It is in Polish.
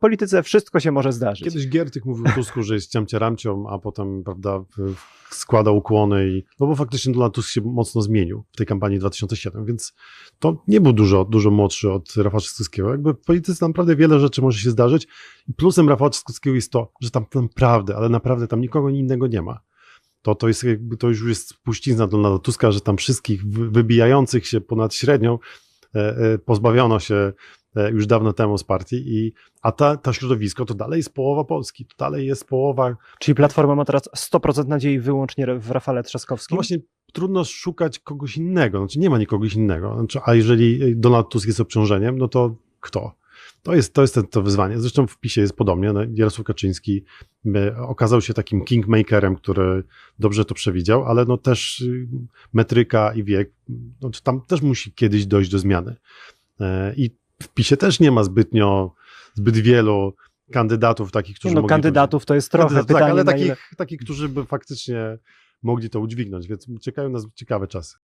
polityce wszystko się może zdarzyć. Kiedyś Giertych mówił Tusku, że jest ciamcie ramcią, a potem, prawda, składał ukłony i, no bo faktycznie Donald Tusk się mocno zmienił w tej kampanii 2007, więc to nie był dużo, dużo młodszy od Rafała Trzaskowskiego. Jakby w polityce naprawdę wiele rzeczy może się zdarzyć i plusem Rafała Trzaskowskiego jest to, że tam naprawdę, ale naprawdę tam nikogo innego nie ma. To, to jest jakby, to już jest spuścizna Donalda Tuska, że tam wszystkich wy- wybijających się ponad średnią pozbawiono się e, już dawno temu z partii i a ta, ta środowisko to dalej jest połowa Polski, to dalej jest połowa. Czyli Platforma ma teraz 100% nadziei wyłącznie w Rafale No Trzaskowskim? właśnie trudno szukać kogoś innego, znaczy nie ma nikogoś innego. Znaczy, a jeżeli Donald Tusk jest obciążeniem, no to kto? To jest, to jest to, to wyzwanie. Zresztą w PiSie jest podobnie. No, Jarosław Kaczyński e, okazał się takim kingmakerem, który dobrze to przewidział, ale no też y, metryka i wiek, no, tam też musi kiedyś dojść do zmiany. E, I w PiSie też nie ma zbytnio, zbyt wielu kandydatów takich, którzy no, mogli kandydatów to jest trochę Kandydat, pytanie, tak, ale takich, ile... takich, którzy by faktycznie mogli to udźwignąć, więc czekają nas ciekawe czasy.